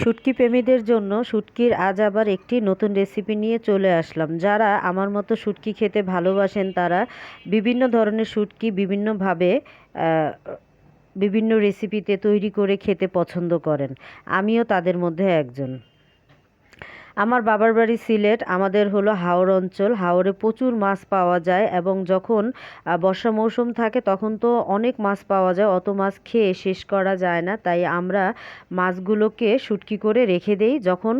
শুটকি প্রেমীদের জন্য শুটকির আজ আবার একটি নতুন রেসিপি নিয়ে চলে আসলাম। যারা আমার মতো শুটকি খেতে ভালোবাসেন, তারা বিভিন্ন ধরনের শুটকি বিভিন্নভাবে বিভিন্ন রেসিপিতে তৈরি করে খেতে পছন্দ করেন। আমিও তাদের মধ্যে একজন। আমার বাবার বাড়ি সিলেট, আমাদের হলো হাওড় অঞ্চল। হাওড়ে প্রচুর মাছ পাওয়া যায় এবং যখন বর্ষা মৌসুম থাকে তখন তো অনেক মাছ পাওয়া যায়, অত মাছ খেয়ে শেষ করা যায় না। তাই আমরা মাছগুলোকে শুটকি করে রেখে দেই। যখন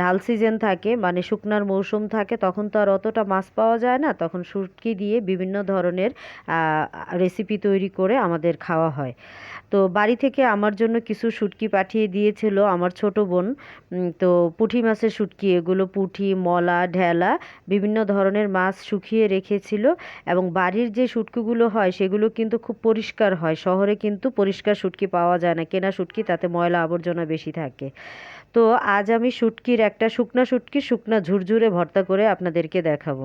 ঢাল সিজন থাকে মানে শুকনার মৌসুম থাকে, তখন তো আর অতটা মাছ পাওয়া যায় না। তখন শুটকি দিয়ে বিভিন্ন ধরনের রেসিপি তৈরি করে আমাদের খাওয়া হয়। তো বাড়ি থেকে আমার জন্য কিছু শুটকি পাঠিয়ে দিয়েছিল আমার ছোট বোন। তো পুঁটি মাছের শুটকি, এগুলো পুঁটি, মলা, ঢেলা, বিভিন্ন ধরনের মাছ শুকিয়ে রেখেছিল এবং বাড়ির যে শুটকিগুলো হয় সেগুলো কিন্তু খুব পরিষ্কার হয়। শহরে কিন্তু পরিষ্কার শুটকি পাওয়া যায় না। কেনা শুটকি, তাতে ময়লা আবর্জনা বেশি থাকে। তো আজ আমি শুটকির একটা শুকনা শুটকি, শুকনা ঝুরঝুরে ভর্তা করে আপনাদেরকে দেখাবো।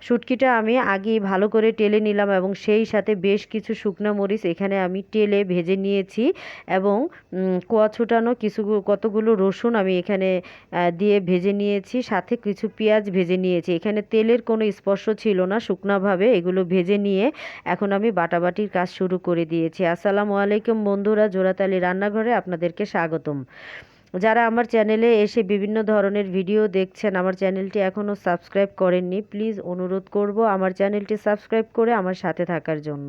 শুটকিটা আমি আগেই ভালো করে টেলে নিলাম এবং সেই সাথে বেশ কিছু শুকনা মরিচ এখানে আমি টেলে ভেজে নিয়েছি এবং কোয়া ছোটানো কিছু কতগুলো রসুন আমি এখানে দিয়ে ভেজে নিয়েছি, সাথে কিছু পেঁয়াজ ভেজে নিয়েছি। এখানে তেলের কোনো স্পর্শ ছিল না, শুকনাভাবে এগুলো ভেজে নিয়ে এখন আমি বাটাবাটির কাজ শুরু করে দিয়েছি। আসসালামু আলাইকুম বন্ধুরা, জোড়াতালি রান্নাঘরে আপনাদেরকে স্বাগতম। যারা আমার চ্যানেলে এসে বিভিন্ন ধরনের ভিডিও দেখছেন, আমার চ্যানেলটি এখনও সাবস্ক্রাইব করেননি, প্লিজ অনুরোধ করব আমার চ্যানেলটি সাবস্ক্রাইব করে আমার সাথে থাকার জন্য।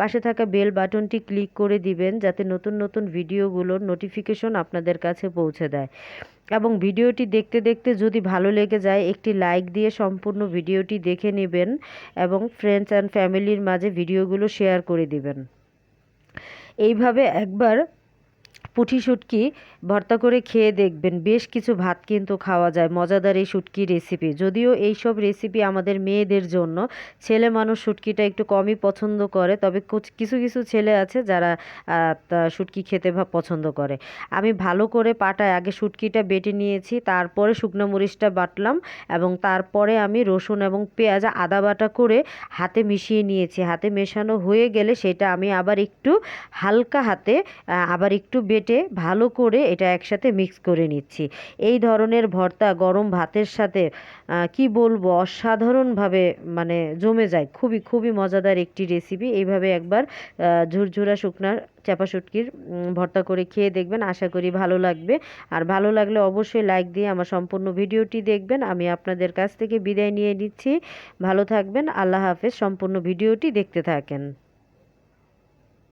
পাশে থাকা বেল বাটনটি ক্লিক করে দিবেন, যাতে নতুন নতুন ভিডিওগুলোর নোটিফিকেশন আপনাদের কাছে পৌঁছে দেয়। এবং ভিডিওটি দেখতে দেখতে যদি ভালো লেগে যায়, একটি লাইক দিয়ে সম্পূর্ণ ভিডিওটি দেখে নেবেন এবং ফ্রেন্ডস অ্যান্ড ফ্যামিলির মাঝে ভিডিওগুলো শেয়ার করে দিবেন। এইভাবে একবার পুঁটি শুটকি ভর্তা করে খেয়ে দেখবেন। বেশ কিছু ভাত কিন্তু খাওয়া যায়। মজাদার এই শুটকি রেসিপি যদিও এই সব রেসিপি আমাদের মেয়েদের জন্য, ছেলে মানুষ শুটকিটা একটু কমই পছন্দ করে, তবে কুছ- কিছু ছেলে আছে যারা শুটকি খেতে পছন্দ করে। আমি ভালো করে পাটায় আগে শুটকিটা বেটে নিয়েছি, তারপরে শুকনো মরিচটা বাটলাম এবং তারপরে আমি রসুন এবং পেঁয়াজ, আদা বাটা করে হাতে মিশিয়ে নিয়েছি। হাতে মেশানো হয়ে গেলে সেটা আমি আবার একটু হালকা হাতে আবার একটু বেটে ভালো করে এটা একসাথে মিক্স করে নিচ্ছি। এই ধরনের ভর্তা গরম ভাতের সাথে কি বলব, অসাধারণভাবে মানে জমে যায়। খুবই খুবই মজাদার একটি রেসিপি এইভাবে একবার ঝুরঝুরা শুকনার চাপা শুটকির ভর্তা করে খেয়ে দেখবেন। আশা করি ভালো লাগবে। আর ভালো লাগলে অবশ্যই লাইক দিয়ে আমার সম্পূর্ণ ভিডিওটি দেখবেন। আমি আপনাদের কাছ থেকে বিদায় নিয়ে নিচ্ছি। ভালো থাকবেন। আল্লাহ হাফেজ। সম্পূর্ণ ভিডিওটি দেখতে থাকেন।